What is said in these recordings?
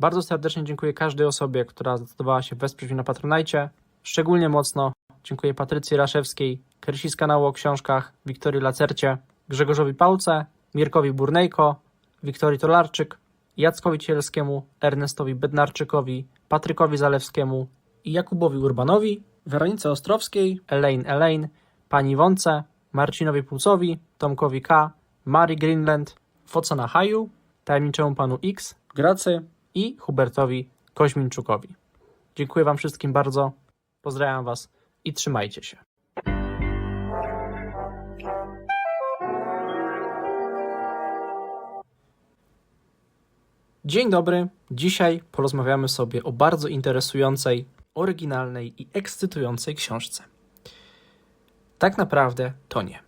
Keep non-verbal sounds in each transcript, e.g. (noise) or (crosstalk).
Bardzo serdecznie dziękuję każdej osobie, która zdecydowała się wesprzeć mnie na Patronajcie. Szczególnie mocno dziękuję Patrycji Raszewskiej, Krysi z kanału o książkach, Wiktorii Lacercie, Grzegorzowi Pałce, Mirkowi Burnejko, Wiktorii Tolarczyk, Jackowi Cielskiemu, Ernestowi Bednarczykowi, Patrykowi Zalewskiemu i Jakubowi Urbanowi, Weronice Ostrowskiej, Elaine Elaine, Pani Wonce, Marcinowi Płucowi, Tomkowi K, Mari Greenland, Focona Haju, Tajemniczemu Panu X, Gracy i Hubertowi Koźminczukowi. Dziękuję Wam wszystkim bardzo, pozdrawiam Was i trzymajcie się. Dzień dobry. Dzisiaj porozmawiamy sobie o bardzo interesującej, oryginalnej i ekscytującej książce. Tak naprawdę to nie.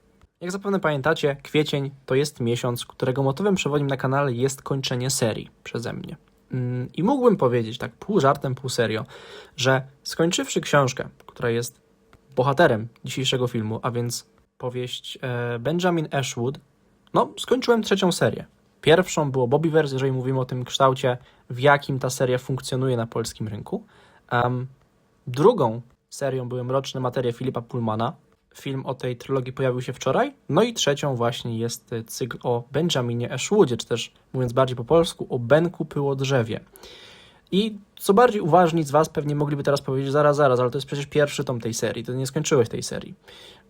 Jak zapewne pamiętacie, kwiecień to jest miesiąc, którego motywem przewodnim na kanale jest kończenie serii przeze mnie. Mm, I mógłbym powiedzieć, tak pół żartem, pół serio, że skończywszy książkę, która jest bohaterem dzisiejszego filmu, a więc powieść e, Benjamin Ashwood, no, skończyłem trzecią serię. Pierwszą było Bobbyverse, jeżeli mówimy o tym kształcie, w jakim ta seria funkcjonuje na polskim rynku. Em, drugą serią były Mroczne materie Filipa Pullmana. Film o tej trylogii pojawił się wczoraj. No i trzecią właśnie jest cykl o Benjaminie Ashwoodzie, czy też mówiąc bardziej po polsku, o Benku Pyłodrzewie. I co bardziej uważni z Was pewnie mogliby teraz powiedzieć, zaraz, zaraz, ale to jest przecież pierwszy tom tej serii, to nie skończyłeś tej serii.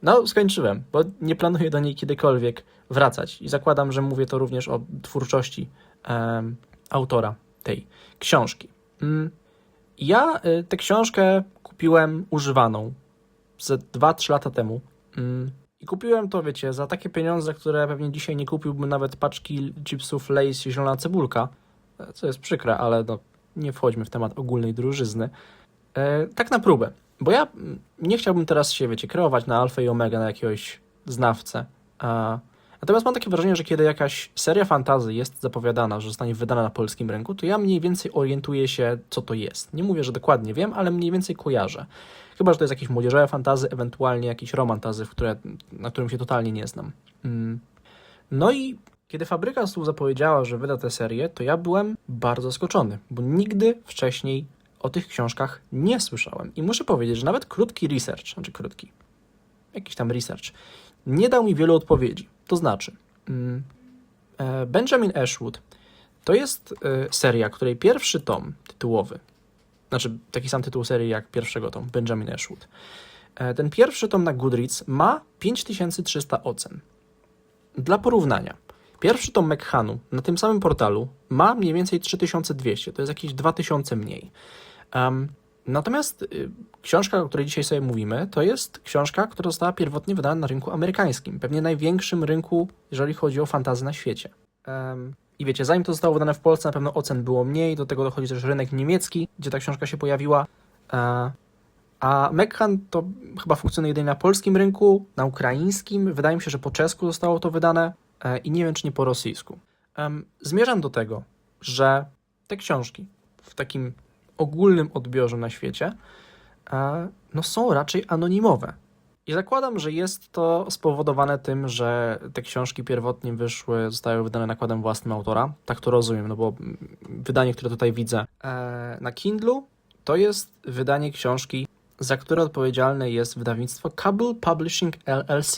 No, skończyłem, bo nie planuję do niej kiedykolwiek wracać. I zakładam, że mówię to również o twórczości em, autora tej książki. Mm, Ja y, tę książkę kupiłem używaną ze 2-3 lata temu. Mm, I kupiłem to, wiecie, za takie pieniądze, które pewnie dzisiaj nie kupiłbym nawet paczki chipsów Lay's i zielona cebulka, e, co jest przykre, ale no, nie wchodźmy w temat ogólnej drużyzny. E, tak na próbę, bo ja mm, nie chciałbym teraz się, wiecie, kreować na alfę i omega, na jakiegoś znawcę. A, natomiast mam takie wrażenie, że kiedy jakaś seria fantazy jest zapowiadana, że zostanie wydana na polskim rynku, to ja mniej więcej orientuję się, co to jest. Nie mówię, że dokładnie wiem, ale mniej więcej kojarzę. Chyba, że to jest jakieś młodzieżowe fantazy, ewentualnie jakiś romantazy, które, na którym się totalnie nie znam. Mm. No i kiedy Fabryka Słów zapowiedziała, że wyda tę serię, to ja byłem bardzo zaskoczony, bo nigdy wcześniej o tych książkach nie słyszałem. I muszę powiedzieć, że nawet krótki research, znaczy krótki, jakiś tam research, nie dał mi wielu odpowiedzi. To znaczy, mm, e, Benjamin Ashwood to jest e, seria, której pierwszy tom tytułowy, znaczy taki sam tytuł serii jak pierwszego tomu, Benjamin Ashwood. E, Ten pierwszy tom na Goodreads ma 5300 ocen. Dla porównania, pierwszy tom Mekhanu na tym samym portalu ma mniej więcej 3200, to jest jakieś 2000 mniej. Em, natomiast y, książka, o której dzisiaj sobie mówimy, to jest książka, która została pierwotnie wydana na rynku amerykańskim, pewnie największym rynku, jeżeli chodzi o fantazy na świecie. I wiecie, zanim to zostało wydane w Polsce, na pewno ocen było mniej, do tego dochodzi też rynek niemiecki, gdzie ta książka się pojawiła. E, a Mekhan to chyba funkcjonuje jedynie na polskim rynku, na ukraińskim. Wydaje mi się, że po czesku zostało to wydane e, i nie wiem, czy nie po rosyjsku. Zmierzam do tego, że te książki w takim ogólnym odbiorze na świecie e, no są raczej anonimowe. I zakładam, że jest to spowodowane tym, że te książki pierwotnie wyszły, zostały wydane nakładem własnym autora. Tak to rozumiem, no bo wydanie, które tutaj widzę e, na Kindlu, to jest wydanie książki, za które odpowiedzialne jest wydawnictwo Cable Publishing LLC.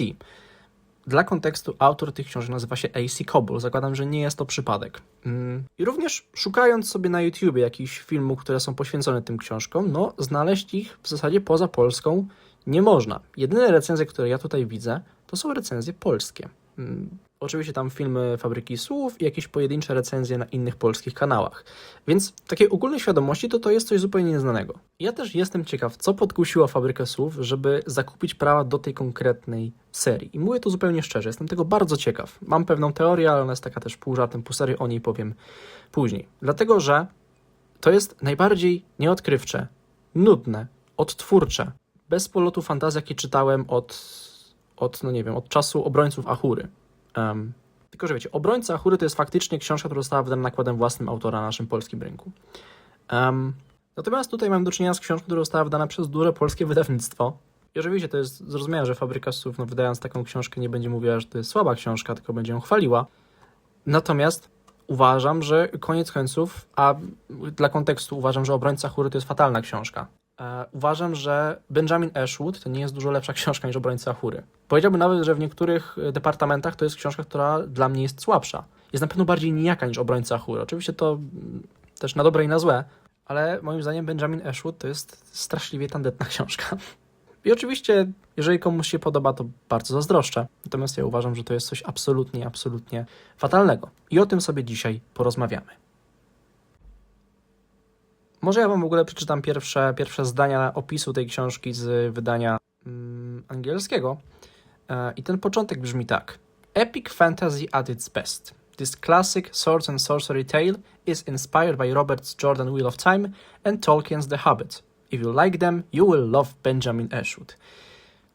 Dla kontekstu autor tych książek nazywa się AC Coble. Zakładam, że nie jest to przypadek. Mm. I również szukając sobie na YouTubie jakichś filmów, które są poświęcone tym książkom, no znaleźć ich w zasadzie poza Polską nie można. Jedyne recenzje, które ja tutaj widzę, to są recenzje polskie. Mm, Oczywiście tam filmy Fabryki Słów i jakieś pojedyncze recenzje na innych polskich kanałach. Więc takiej ogólnej świadomości to to jest coś zupełnie nieznanego. Ja też jestem ciekaw, co podkusiło Fabrykę Słów, żeby zakupić prawa do tej konkretnej serii. I mówię to zupełnie szczerze, jestem tego bardzo ciekaw. Mam pewną teorię, ale ona jest taka też pół żartem, pół o niej powiem później. Dlatego, że to jest najbardziej nieodkrywcze, nudne, odtwórcze, bez polotu fantazji, jakie czytałem od, od, no nie wiem, od czasu obrońców Achury. Em, tylko, że wiecie, Obrońca Achury to jest faktycznie książka, która została wydana nakładem własnym autora na naszym polskim rynku. Em, natomiast tutaj mam do czynienia z książką, która została wydana przez duże polskie wydawnictwo. I oczywiście to jest zrozumiałe, że Fabryka Słów, no, wydając taką książkę, nie będzie mówiła, że to jest słaba książka, tylko będzie ją chwaliła. Natomiast uważam, że koniec końców, a dla kontekstu uważam, że Obrońca Chóry to jest fatalna książka. E, uważam, że Benjamin Ashwood to nie jest dużo lepsza (laughs) książka niż Obrońca Chóry. Powiedziałbym nawet, że w niektórych e, departamentach to jest książka, która dla mnie jest słabsza. Jest na pewno bardziej nijaka niż Obrońca Chóry. Oczywiście to mm, też na dobre i na złe, ale moim zdaniem Benjamin Ashwood to jest straszliwie tandetna (laughs) książka. I oczywiście, jeżeli komuś się podoba, to bardzo zazdroszczę. Natomiast ja uważam, że to jest coś absolutnie, absolutnie fatalnego. I o tym sobie dzisiaj porozmawiamy. Może ja wam w ogóle przeczytam pierwsze, pierwsze zdania opisu tej książki z wydania mm, angielskiego. E, I ten początek brzmi tak. Epic fantasy at its best. This classic swords and sorcery tale is inspired by Robert's Jordan Wheel of Time and Tolkien's The Hobbit. If you like them, you will love Benjamin Ashwood.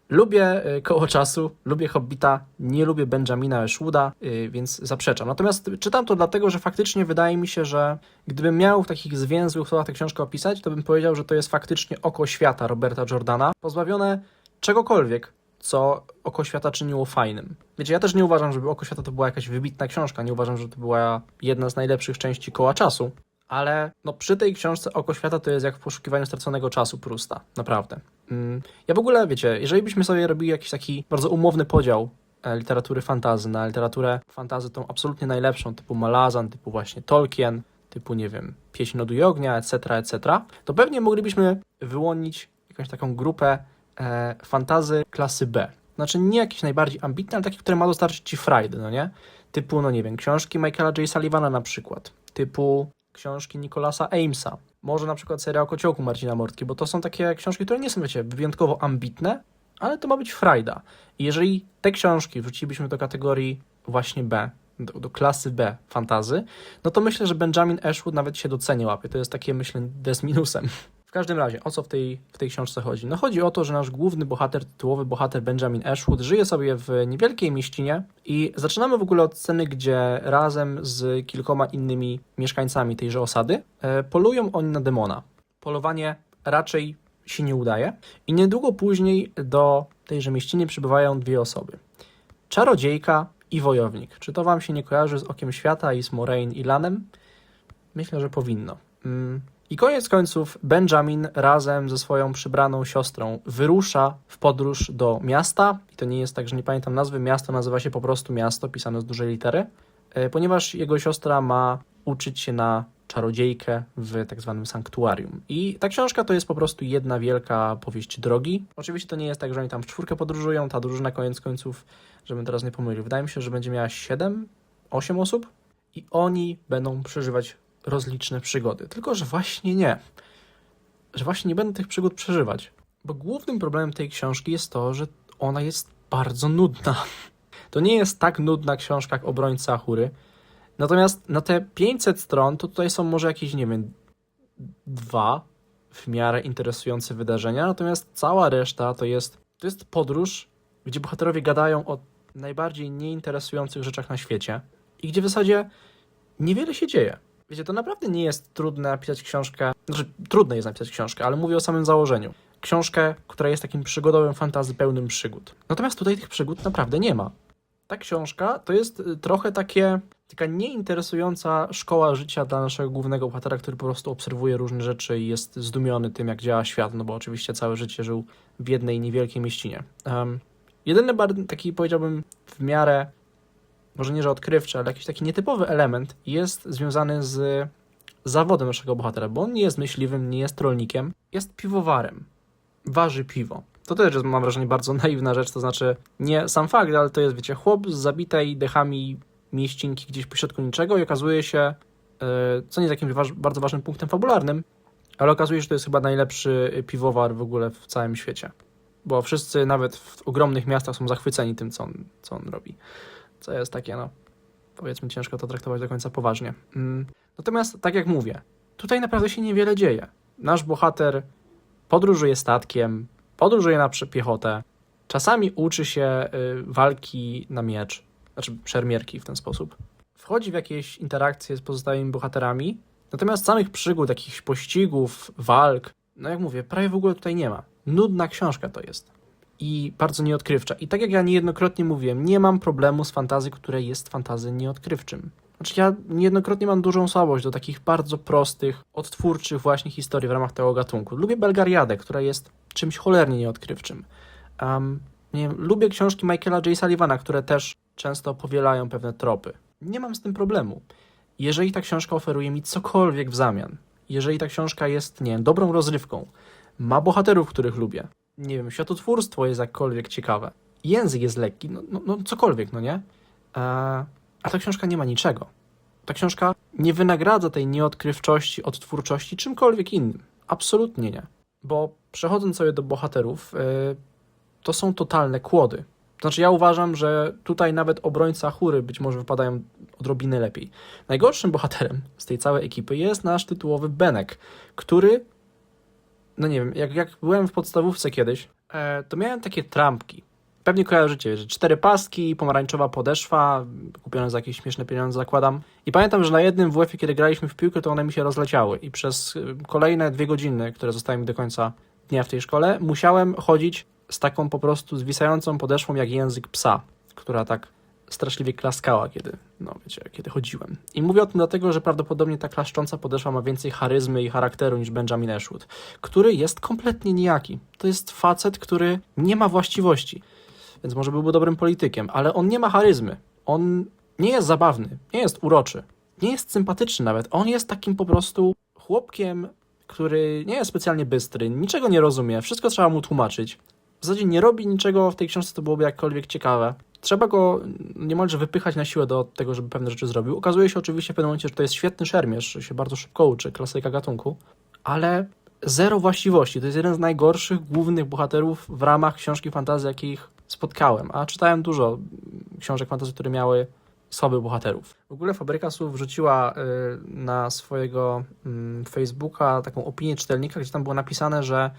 Lubię y, koło czasu, lubię Hobbita, nie lubię Benjamina Ashwooda, y, więc zaprzeczam. Natomiast czytam to dlatego, że faktycznie wydaje mi się, że gdybym miał w takich zwięzłych słowach tę książkę opisać, to bym powiedział, że to jest faktycznie oko świata Roberta Jordana, pozbawione czegokolwiek, co oko świata czyniło fajnym. Wiecie, ja też nie uważam, żeby oko świata to była jakaś wybitna książka, nie uważam, że to była jedna z najlepszych części koła czasu, ale no, przy tej książce Oko Świata to jest jak w poszukiwaniu straconego czasu Prusta, naprawdę. Mm. Ja w ogóle, wiecie, jeżeli byśmy sobie robili jakiś taki bardzo umowny podział e, literatury fantazy na literaturę fantazy tą absolutnie najlepszą, typu Malazan, typu właśnie Tolkien, typu, nie wiem, Pieśń Lodu i Ognia, etc., etc., to pewnie moglibyśmy wyłonić jakąś taką grupę e, fantazy klasy B. Znaczy nie jakieś najbardziej ambitne, ale takie, które ma dostarczyć ci frajdy, no nie? Typu, no nie wiem, książki Michaela J. Sullivana na przykład, typu książki Nicolasa Amesa, może na przykład seria o kociołku Marcina Mortki, bo to są takie książki, które nie są, wiecie, wyjątkowo ambitne, ale to ma być frajda. I jeżeli te książki wrzucilibyśmy do kategorii właśnie B, do, do, klasy B fantazy, no to myślę, że Benjamin Ashwood nawet się docenia łapie. To jest takie, myślę, des minusem. W każdym razie, o co w tej, w tej książce chodzi? No chodzi o to, że nasz główny bohater, tytułowy bohater Benjamin Ashwood żyje sobie w niewielkiej mieścinie i zaczynamy w ogóle od sceny, gdzie razem z kilkoma innymi mieszkańcami tejże osady e, polują oni na demona. Polowanie raczej się nie udaje i niedługo później do tejże mieściny przybywają dwie osoby. Czarodziejka i wojownik. Czy to wam się nie kojarzy z Okiem Świata i z Moraine i Lanem? Myślę, że powinno. Mm. I koniec końców Benjamin razem ze swoją przybraną siostrą wyrusza w podróż do miasta. I to nie jest tak, że nie pamiętam nazwy. Miasto nazywa się po prostu miasto, pisane z dużej litery, e, ponieważ jego siostra ma uczyć się na czarodziejkę w tak zwanym sanktuarium. I ta książka to jest po prostu jedna wielka powieść drogi. Oczywiście to nie jest tak, że oni tam w czwórkę podróżują. Ta drużyna koniec końców, żebym teraz nie pomylił, wydaje mi się, że będzie miała 7, 8 osób i oni będą przeżywać rozliczne przygody. Tylko, że właśnie nie. Że właśnie nie będę tych przygód przeżywać. Bo głównym problemem tej książki jest to, że ona jest bardzo nudna. (laughs) To nie jest tak nudna książka jak Obrońca Achury. Natomiast na te 500 stron to tutaj są może jakieś, nie wiem, dwa w miarę interesujące wydarzenia, natomiast cała reszta to jest, to jest podróż, gdzie bohaterowie gadają o najbardziej nieinteresujących rzeczach na świecie i gdzie w zasadzie niewiele się dzieje. Wiecie, to naprawdę nie jest trudne napisać książkę, znaczy trudne jest napisać książkę, ale mówię o samym założeniu. Książkę, która jest takim przygodowym fantazy pełnym przygód. Natomiast tutaj tych przygód naprawdę nie ma. Ta książka to jest y, trochę takie, taka nieinteresująca szkoła życia dla naszego głównego bohatera, który po prostu obserwuje różne rzeczy i jest zdumiony tym, jak działa świat, no bo oczywiście całe życie żył w jednej niewielkiej mieścinie. Um, jedyny taki, powiedziałbym, w miarę może nie, że odkrywczy, ale jakiś taki nietypowy element jest związany z zawodem naszego bohatera, bo on nie jest myśliwym, nie jest rolnikiem, jest piwowarem. Waży piwo. To też jest, mam wrażenie, bardzo (laughs) naiwna rzecz, to znaczy nie sam fakt, ale to jest, wiecie, chłop z zabitej dechami mieścinki gdzieś pośrodku niczego i okazuje się, e, co nie jest jakimś waż, bardzo ważnym punktem fabularnym, ale okazuje się, że to jest chyba najlepszy piwowar w ogóle w całym świecie. Bo wszyscy, nawet w ogromnych miastach, są zachwyceni tym, co on, co on robi co jest takie, no, powiedzmy, ciężko to traktować do końca poważnie. Mm. Natomiast, tak jak mówię, tutaj naprawdę się niewiele dzieje. Nasz bohater podróżuje statkiem, podróżuje na piechotę, czasami uczy się y, walki na miecz, znaczy szermierki w ten sposób. Wchodzi w jakieś interakcje z pozostałymi bohaterami, natomiast samych przygód, jakichś pościgów, walk, no jak mówię, prawie w ogóle tutaj nie ma. Nudna książka to jest i bardzo nieodkrywcza. I tak jak ja niejednokrotnie mówiłem, nie mam problemu z fantazji, które jest fantazy nieodkrywczym. Znaczy ja niejednokrotnie mam dużą słabość do takich bardzo prostych, odtwórczych właśnie historii w ramach tego gatunku. Lubię Belgariadę, która jest czymś cholernie nieodkrywczym. Um, nie wiem, lubię książki Michaela J. Sullivana, które też często powielają pewne tropy. Nie mam z tym problemu. Jeżeli ta książka oferuje mi cokolwiek w zamian, jeżeli ta książka jest, nie wiem, dobrą rozrywką, ma bohaterów, których lubię, nie wiem, światotwórstwo jest jakkolwiek ciekawe, język jest lekki, no, no, no cokolwiek, no nie? E, a ta książka nie ma niczego. Ta książka nie wynagradza tej nieodkrywczości, odtwórczości czymkolwiek innym. Absolutnie nie. Bo przechodząc sobie do bohaterów, yy, to są totalne kłody. Znaczy, ja uważam, że tutaj nawet obrońca chóry być może wypadają odrobinę lepiej. Najgorszym bohaterem z tej całej ekipy jest nasz tytułowy Benek, który, no nie wiem, jak, jak byłem w podstawówce kiedyś, e, to miałem takie trampki. Pewnie kojarzycie, że cztery paski, pomarańczowa podeszwa, kupione za jakieś śmieszne pieniądze, zakładam. I pamiętam, że na jednym WF-ie, kiedy graliśmy w piłkę, to one mi się rozleciały. I przez y, kolejne dwie godziny, które zostały mi do końca dnia w tej szkole, musiałem chodzić z taką po prostu zwisającą podeszwą jak język psa, która tak straszliwie klaskała, kiedy, no wiecie, kiedy chodziłem. I mówię o tym dlatego, że prawdopodobnie ta klaszcząca podeszwa ma więcej charyzmy i charakteru niż Benjamin Ashwood, który jest kompletnie nijaki. To jest facet, który nie ma właściwości więc może byłby dobrym politykiem, ale on nie ma charyzmy. On nie jest zabawny, nie jest uroczy, nie jest sympatyczny nawet. On jest takim po prostu chłopkiem, który nie jest specjalnie bystry, niczego nie rozumie, wszystko trzeba mu tłumaczyć. W zasadzie nie robi niczego w tej książce, to byłoby jakkolwiek ciekawe. Trzeba go niemalże wypychać na siłę do tego, żeby pewne rzeczy zrobił. Okazuje się oczywiście w pewnym momencie, że to jest świetny szermierz, się bardzo szybko uczy, klasyka gatunku, ale zero właściwości. To jest jeden z najgorszych głównych bohaterów w ramach książki fantazji, jakich spotkałem, a czytałem dużo książek fantazji, które miały słabych bohaterów. W ogóle Fabryka Słów wrzuciła y, na swojego mm, Facebooka taką opinię czytelnika, gdzie tam było napisane, że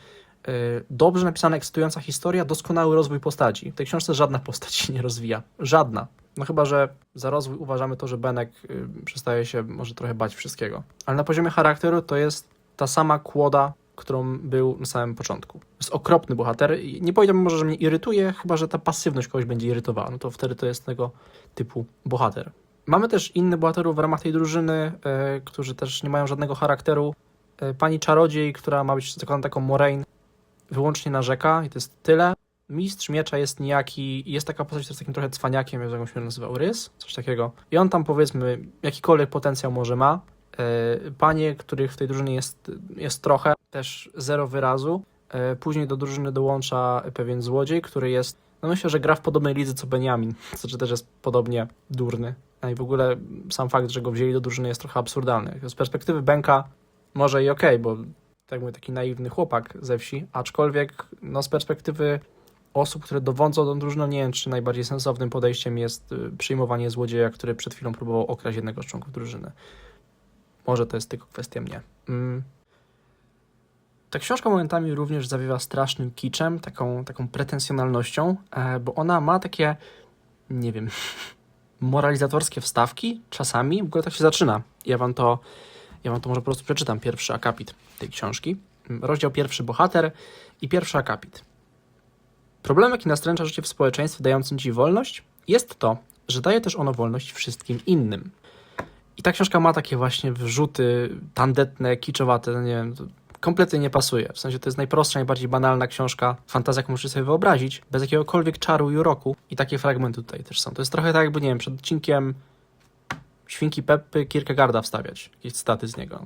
dobrze napisana, ekscytująca historia, doskonały rozwój postaci. W tej książce żadna postać się nie rozwija. Żadna. No chyba, że za rozwój uważamy to, że Benek y, przestaje się może trochę bać wszystkiego. Ale na poziomie charakteru to jest ta sama kłoda, którą był na samym początku. Jest okropny bohater. Nie powiedziałbym może, że mnie irytuje, chyba że ta pasywność kogoś będzie irytowała. No to wtedy to jest tego typu bohater. Mamy też innych bohaterów w ramach tej drużyny, e, którzy też nie mają żadnego charakteru. Pani czarodziej, która ma być zakładam taką Moraine, wyłącznie narzeka i to jest tyle. Mistrz miecza jest nijaki, jest taka postać, która jest takim trochę cwaniakiem, jak się nazywał, Rys, coś takiego. I on tam powiedzmy jakikolwiek potencjał może ma. E, Panie, których w tej drużynie jest, jest trochę, też zero wyrazu. E, Później do drużyny dołącza pewien złodziej, który jest, no myślę, że gra w podobnej lidze co Benjamin, co (laughs) znaczy też jest podobnie durny. A i w ogóle sam fakt, że go wzięli do drużyny jest trochę absurdalny. Z perspektywy Benka może i okej, bo tak mówię, taki naiwny chłopak ze wsi, aczkolwiek no z perspektywy osób, które dowodzą tą drużyną, nie wiem, czy najbardziej sensownym podejściem jest y, przyjmowanie złodzieja, który przed chwilą próbował okraść jednego z członków drużyny. Może to jest tylko kwestia mnie. Mm. Ta książka momentami również zawiewa strasznym kiczem, taką, taką pretensjonalnością, e, bo ona ma takie, nie wiem, (laughs) moralizatorskie wstawki czasami. W ogóle tak się zaczyna. Ja wam to, ja wam to może po prostu przeczytam, pierwszy akapit tej książki. Rozdział pierwszy, bohater i pierwszy akapit. Problemem, jaki nastręcza życie w społeczeństwie dającym ci wolność, jest to, że daje też ono wolność wszystkim innym. I ta książka ma takie właśnie wrzuty tandetne, kiczowate, no nie wiem, kompletnie nie pasuje. W sensie to jest najprostsza, najbardziej banalna książka, fantazja, jaką sobie wyobrazić, bez jakiegokolwiek czaru i uroku. I takie fragmenty tutaj też są. To jest trochę tak jakby, nie wiem, przed odcinkiem Świnki Peppy Kierkegaarda wstawiać, jakieś staty z niego.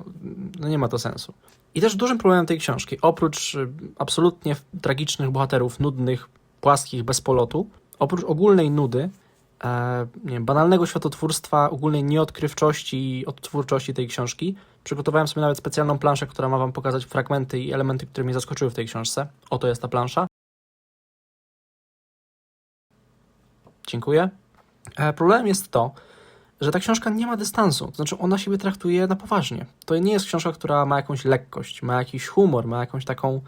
No nie ma to sensu. I też dużym problemem tej książki, oprócz y, absolutnie tragicznych bohaterów, nudnych, płaskich, bez polotu, oprócz ogólnej nudy, e, wiem, banalnego światotwórstwa, ogólnej nieodkrywczości i odtwórczości tej książki, przygotowałem sobie nawet specjalną planszę, która ma wam pokazać fragmenty i elementy, które mnie zaskoczyły w tej książce. Oto jest ta plansza. Dziękuję. E, problemem jest to, że ta książka nie ma dystansu, to znaczy ona siebie traktuje na poważnie. To nie jest książka, która ma jakąś lekkość, ma jakiś humor, ma jakąś taką,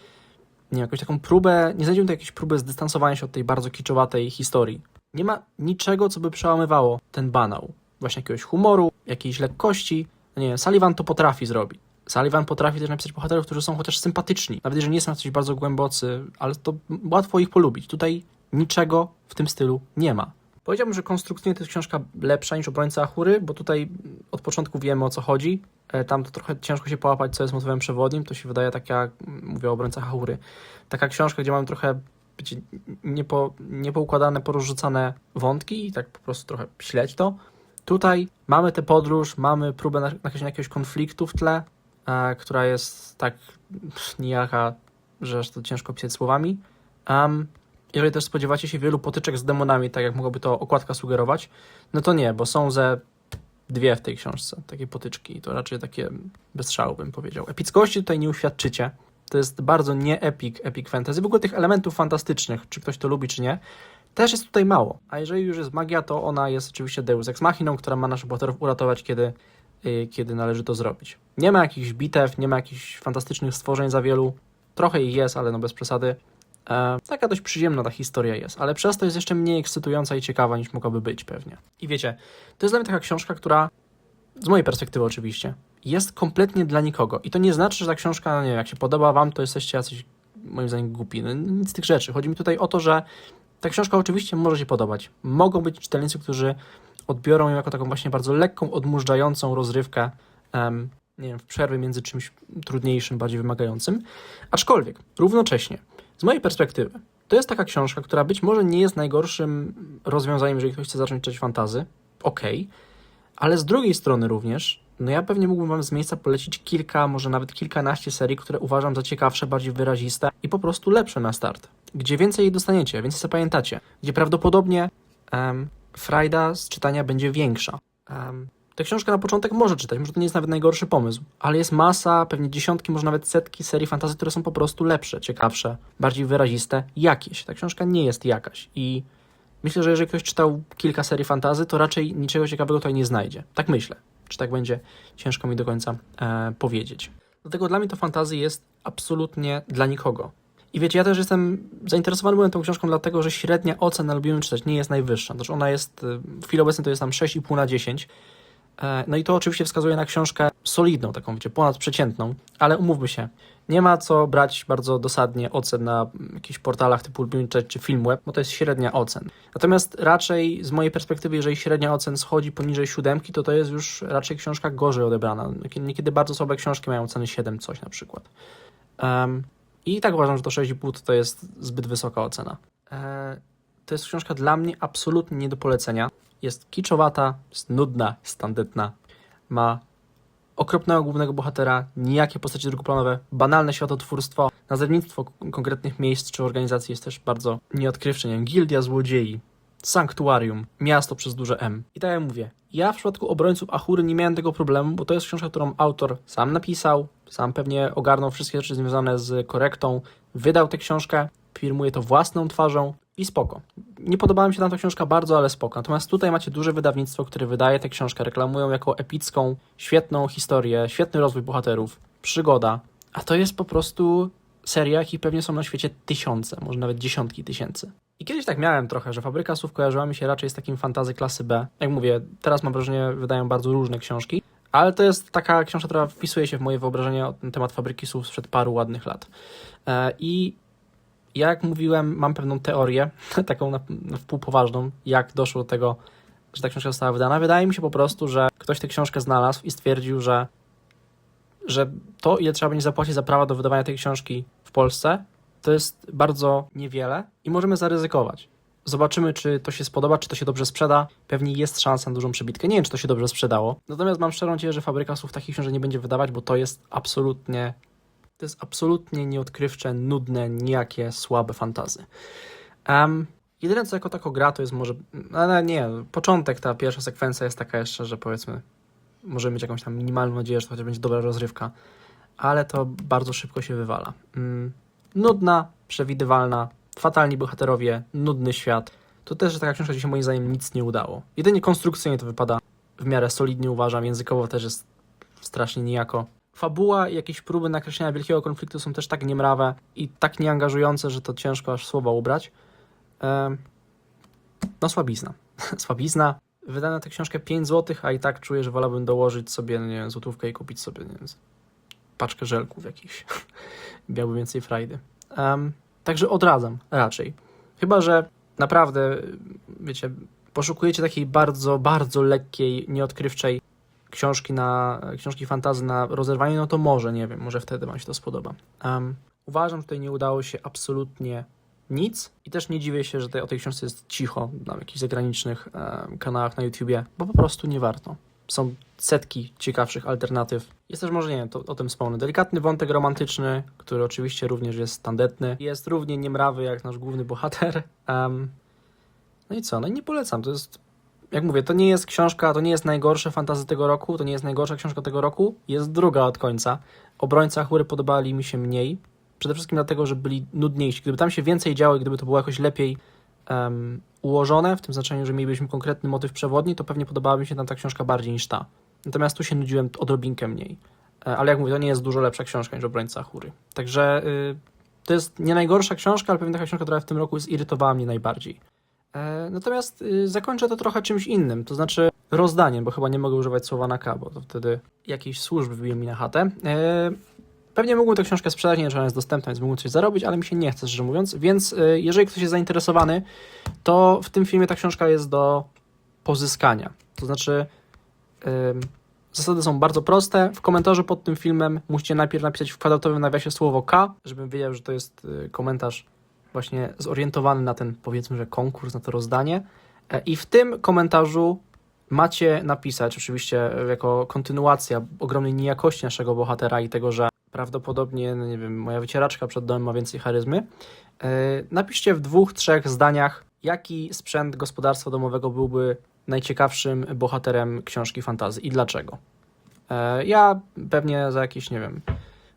nie jakąś taką próbę, nie znajdziemy tu jakiejś próby zdystansowania się od tej bardzo kiczowatej historii. Nie ma niczego, co by przełamywało ten banał. Właśnie jakiegoś humoru, jakiejś lekkości. No nie wiem, Sullivan to potrafi zrobić. Sullivan potrafi też napisać bohaterów, którzy są chociaż sympatyczni. Nawet jeżeli nie są coś bardzo głębocy, ale to łatwo ich polubić. Tutaj niczego w tym stylu nie ma. Powiedziałbym, że konstrukcyjnie to jest książka lepsza niż Obrońca Achury, bo tutaj od początku wiemy o co chodzi. E, Tam to trochę ciężko się połapać, co jest motywem przewodnim. To się wydaje tak jak mówię o Obrońcach Achury. Taka książka, gdzie mamy trochę wiecie, niepo, niepoukładane, porozrzucane wątki i tak po prostu trochę śledź to. Tutaj mamy tę podróż, mamy próbę na- nakreślenia jakiegoś konfliktu w tle, e, która jest tak nijaka, że to ciężko pisać słowami. Um, jeżeli też spodziewacie się wielu potyczek z demonami, tak jak mogłaby to okładka sugerować, no to nie, bo są ze dwie w tej książce, takie potyczki to raczej takie bez szału bym powiedział. Epickości tutaj nie uświadczycie. To jest bardzo nie epic, epic fantasy. W ogóle tych elementów fantastycznych, czy ktoś to lubi, czy nie, też jest tutaj mało. A jeżeli już jest magia, to ona jest oczywiście Deus Ex Machiną, która ma naszych bohaterów uratować, kiedy, yy, kiedy należy to zrobić. Nie ma jakichś bitew, nie ma jakichś fantastycznych stworzeń za wielu. Trochę ich jest, ale no bez przesady. E, taka dość przyziemna ta historia jest, ale przez to jest jeszcze mniej ekscytująca i ciekawa niż mogłaby być pewnie. I wiecie, to jest dla mnie taka książka, która, z mojej perspektywy oczywiście, jest kompletnie dla nikogo. I to nie znaczy, że ta książka, nie wiem, jak się podoba wam, to jesteście jacyś, moim zdaniem, głupi. No, nic z tych rzeczy. Chodzi mi tutaj o to, że ta książka oczywiście może się podobać. Mogą być czytelnicy, którzy odbiorą ją jako taką właśnie bardzo lekką, odmurzającą rozrywkę, nie wiem, w przerwie między czymś trudniejszym, bardziej wymagającym. Aczkolwiek, równocześnie, z mojej perspektywy, to jest taka książka, która być może nie jest najgorszym rozwiązaniem, jeżeli ktoś chce zacząć czytać fantazy. Okej. Ale z drugiej strony również, no ja pewnie mógłbym wam z miejsca polecić kilka, może nawet kilkanaście serii, które uważam za ciekawsze, bardziej wyraziste i po prostu lepsze na start. Gdzie więcej jej dostaniecie, więcej zapamiętacie. Gdzie prawdopodobnie um, frajda z czytania będzie większa. Um, tę książkę na początek może czytać, może to nie jest nawet najgorszy pomysł, ale jest masa, pewnie dziesiątki, może nawet setki serii fantazy, które są po prostu lepsze, ciekawsze, bardziej wyraziste, jakieś. Ta książka nie jest jakaś i myślę, że jeżeli ktoś czytał kilka serii fantazy, to raczej niczego ciekawego tutaj nie znajdzie. Tak myślę. Czy tak będzie, ciężko mi do końca e, powiedzieć. Dlatego dla mnie to fantazy jest absolutnie dla nikogo. I wiecie, ja też jestem zainteresowany byłem tą książką, dlatego że średnia ocena lubimy czytać nie jest najwyższa. Znaczy ona jest, e, w chwili obecnej to jest tam 6,5 na 10. E, No i to oczywiście wskazuje na książkę solidną, taką wiecie, ponadprzeciętną, ale umówmy się, nie ma co brać bardzo dosadnie ocen na jakichś portalach typu Czytać czy Filmweb, bo to jest średnia ocen. Natomiast raczej z mojej perspektywy, jeżeli średnia ocen schodzi poniżej siódemki, to to jest już raczej książka gorzej odebrana. Niekiedy bardzo słabe książki mają ceny 7 coś na przykład. Em, I tak uważam, że to 6,5 to jest zbyt wysoka ocena. E, to jest książka dla mnie absolutnie nie do polecenia. Jest kiczowata, jest nudna, jest tandetna. Ma okropnego głównego bohatera, nijakie postacie drugoplanowe, banalne światotwórstwo, nazewnictwo konkretnych miejsc czy organizacji jest też bardzo nieodkrywcze. Nie wiem, Gildia Złodziei, Sanktuarium, Miasto przez duże M. I tak jak mówię, ja w przypadku Obrońców Achury nie miałem tego problemu, bo to jest książka, którą autor sam napisał, sam pewnie ogarnął wszystkie rzeczy związane z korektą, wydał tę książkę, firmuje to własną twarzą i spoko. Nie podobała mi się tam ta książka bardzo, ale spoko. Natomiast tutaj macie duże wydawnictwo, które wydaje tę książkę, reklamują jako epicką, świetną historię, świetny rozwój bohaterów, przygoda, a to jest po prostu seria, jakich pewnie są na świecie tysiące, może nawet dziesiątki tysięcy. I kiedyś tak miałem trochę, że Fabryka Słów kojarzyła mi się raczej z takim fantazy klasy B. Jak mówię, teraz mam wrażenie, wydają bardzo różne książki, ale to jest taka książka, która wpisuje się w moje wyobrażenie na temat Fabryki Słów sprzed paru ładnych lat. E, I jak mówiłem, mam pewną teorię, (laughs) taką na, na wpół poważną, jak doszło do tego, że ta książka została wydana. Wydaje mi się po prostu, że ktoś tę książkę znalazł i stwierdził, że, że to, ile trzeba będzie zapłacić za prawa do wydawania tej książki w Polsce, to jest bardzo niewiele i możemy zaryzykować. Zobaczymy, czy to się spodoba, czy to się dobrze sprzeda. Pewnie jest szansa na dużą przebitkę. Nie wiem, czy to się dobrze sprzedało. Natomiast mam szczerą nadzieję, że Fabryka Słów takich książek nie będzie wydawać, bo to jest absolutnie to jest absolutnie nieodkrywcze, nudne, nijakie, słabe fantazy. Um, jedyne co jako tako gra to jest może, ale nie, początek, ta pierwsza sekwencja jest taka jeszcze, że powiedzmy możemy mieć jakąś tam minimalną nadzieję, że to chociaż będzie dobra rozrywka, ale to bardzo szybko się wywala. Mm, nudna, przewidywalna, fatalni bohaterowie, nudny świat. To też jest taka książka, się moim zdaniem nic nie udało. Jedynie konstrukcyjnie to wypada w miarę solidnie uważam, językowo też jest strasznie nijako. Fabuła i jakieś próby nakreślenia wielkiego konfliktu są też tak niemrawe i tak nieangażujące, że to ciężko aż słowa ubrać. No słabizna. (laughs) słabizna. Wydane na tę książkę 5 zł, a i tak czuję, że wolałbym dołożyć sobie, no nie wiem, złotówkę i kupić sobie, nie wiem, paczkę żelków jakichś. (laughs) Miałby więcej frajdy. Em, także odradzam raczej. Chyba, że naprawdę, wiecie, poszukujecie takiej bardzo, bardzo lekkiej, nieodkrywczej książki na książki fantazy na rozerwanie, no to może, nie wiem, może wtedy Wam się to spodoba. Um, uważam, że tutaj nie udało się absolutnie nic i też nie dziwię się, że o tej książce jest cicho na jakichś zagranicznych kanałach na YouTubie, bo po prostu nie warto. Są setki ciekawszych alternatyw. Jest też może, nie wiem, to, o tym wspomnę, delikatny wątek romantyczny, który oczywiście również jest tandetny. Jest równie niemrawy jak nasz główny bohater. Em, no i co? No i nie polecam. To jest, jak mówię, to nie jest książka, to nie jest najgorsze fantazy tego roku, to nie jest najgorsza książka tego roku. Jest druga od końca. Obrońca chóry podobali mi się mniej. Przede wszystkim dlatego, że byli nudniejsi. Gdyby tam się więcej działo i gdyby to było jakoś lepiej em, ułożone, w tym znaczeniu, że mielibyśmy konkretny motyw przewodni, to pewnie podobałaby mi się tam ta książka bardziej niż ta. Natomiast tu się nudziłem odrobinkę mniej. E, Ale jak mówię, to nie jest dużo lepsza książka niż Obrońca chóry. Także y, to jest nie najgorsza książka, ale pewnie taka książka, która w tym roku zirytowała mnie najbardziej. E, Natomiast y, zakończę to trochę czymś innym, to znaczy rozdaniem, bo chyba nie mogę używać słowa na K, bo to wtedy jakieś służby wbiją mi na chatę. E, Pewnie mógłbym tę książkę sprzedać, nie wiem, czy ona jest dostępna, więc mógłbym coś zarobić, ale mi się nie chce, szczerze mówiąc. Więc y, jeżeli ktoś jest zainteresowany, to w tym filmie ta książka jest do pozyskania. To znaczy, zasady są bardzo proste. W komentarzu pod tym filmem musicie najpierw napisać w kwadratowym nawiasie słowo K, żebym wiedział, że to jest komentarz właśnie zorientowany na ten, powiedzmy, że konkurs, na to rozdanie. E, I w tym komentarzu macie napisać, oczywiście e, jako kontynuacja ogromnej niejakości naszego bohatera i tego, że prawdopodobnie, no nie wiem, moja wycieraczka przed domem ma więcej charyzmy. E, Napiszcie w dwóch, trzech zdaniach, jaki sprzęt gospodarstwa domowego byłby najciekawszym bohaterem książki fantazy i dlaczego. Ja pewnie za jakieś, nie wiem,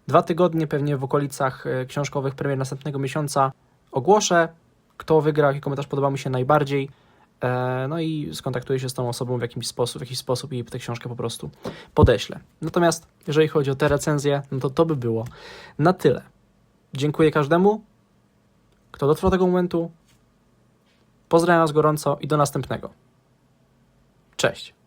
dwa tygodnie, pewnie w okolicach książkowych premier następnego miesiąca ogłoszę, kto wygra, jaki komentarz podoba mi się najbardziej. E, No i skontaktuję się z tą osobą w jakimś sposób, w jakiś sposób i tę książkę po prostu podeślę. Natomiast jeżeli chodzi o te recenzje, no to to by było na tyle. Dziękuję każdemu, kto dotrwał do tego momentu. Pozdrawiam Was gorąco i do następnego. Cześć.